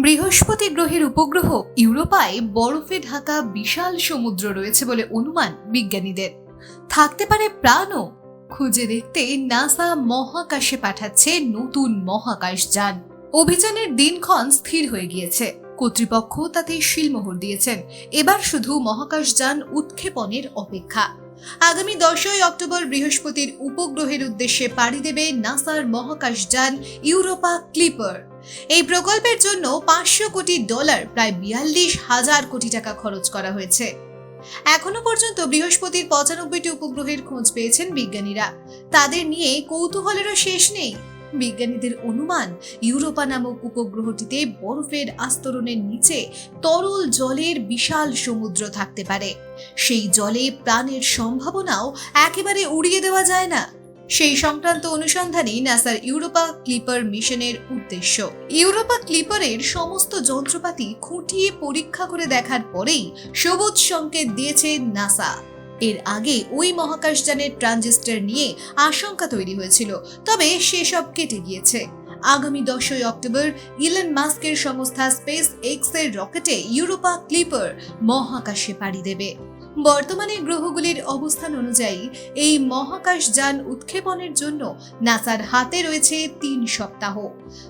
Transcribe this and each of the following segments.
বৃহস্পতি গ্রহের উপগ্রহ ইউরোপায় বরফে ঢাকা বিশাল সমুদ্র রয়েছে বলে অনুমান বিজ্ঞানীদের। থাকতে পারে প্রাণও। খুঁজে দেখতে নাসা মহাকাশে পাঠাচ্ছে নতুন মহাকাশ যান। অভিযানের দিনক্ষণ স্থির হয়ে গিয়েছে। কর্তৃপক্ষ তাতে শিলমোহর দিয়েছেন। এবার শুধু মহাকাশ যান উৎক্ষেপণের অপেক্ষা। আগামী দশই অক্টোবর বৃহস্পতির উপগ্রহের উদ্দেশ্যে পাড়ি দেবে নাসার মহাকাশযান ইউরোপা ক্লিপার। এই প্রকল্পের জন্য পাঁচশো কোটি ডলার, প্রায় বিয়াল্লিশ হাজার কোটি টাকা খরচ করা হয়েছে। এখনও পর্যন্ত বৃহস্পতির পঁচানব্বইটি উপগ্রহের খোঁজ পেয়েছেন বিজ্ঞানীরা। তাদের নিয়ে কৌতূহলেরও শেষ নেই। বিজ্ঞানীদের অনুমান, ইউরোপা নামক উপগ্রহটিতে বরফের আস্তরণের নিচে তরল জলের বিশাল সমুদ্র থাকতে পারে। সেই জলে প্রাণের সম্ভাবনাও একেবারে উড়িয়ে দেওয়া যায় না। সেই সংক্রান্ত অনুসন্ধানই নাসার ইউরোপা ক্লিপার মিশনের উদ্দেশ্য। ইউরোপা ক্লিপারের সমস্ত যন্ত্রপাতি খুঁটিয়ে পরীক্ষা করে দেখার পরেই সবুজ সংকেত দিয়েছে নাসা। এর আগে ওই মহাকাশযানের ট্রানজিস্টার নিয়ে আশঙ্কা তৈরি হয়েছিল, তবে সেসব কেটে গিয়েছে। আগামী দশই অক্টোবর ইলন মাস্কের সংস্থা স্পেস এক্সের রকেটে ইউরোপা ক্লিপার মহাকাশে পাড়ি দেবে। বর্তমানে গ্রহগুলির অবস্থান অনুযায়ী এই মহাকাশ যান উৎক্ষেপণের জন্য নাসার হাতে রয়েছে তিন সপ্তাহ।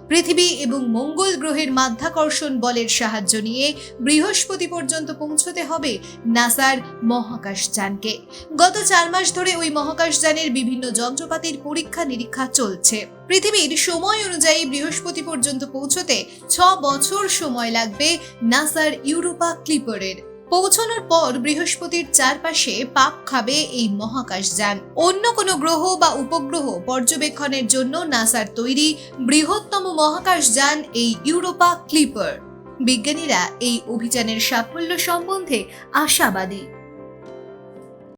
পৃথিবী এবং মঙ্গল গ্রহের মাধ্যাকর্ষণ বলের সাহায্য নিয়ে বৃহস্পতি পর্যন্ত পৌঁছতে হবে নাসার মহাকাশ যানকে। গত চার মাস ধরে ওই মহাকাশ যানের বিভিন্ন যন্ত্রপাতির পরীক্ষা নিরীক্ষা চলছে। পৃথিবীর সময় অনুযায়ী বৃহস্পতি পর্যন্ত পৌঁছতে ছ বছর সময় লাগবে নাসার ইউরোপা ক্লিপারের। পৌঁছানোর পর বৃহস্পতির চারপাশে পাক খাবে এই মহাকাশ যান। অন্য কোনো গ্রহ বা উপগ্রহ পর্যবেক্ষণের জন্য নাসার তৈরি বৃহত্তম মহাকাশ যান এই ইউরোপা ক্লিপার। বিজ্ঞানীরা এই অভিযানের সাফল্য সম্বন্ধে আশাবাদী।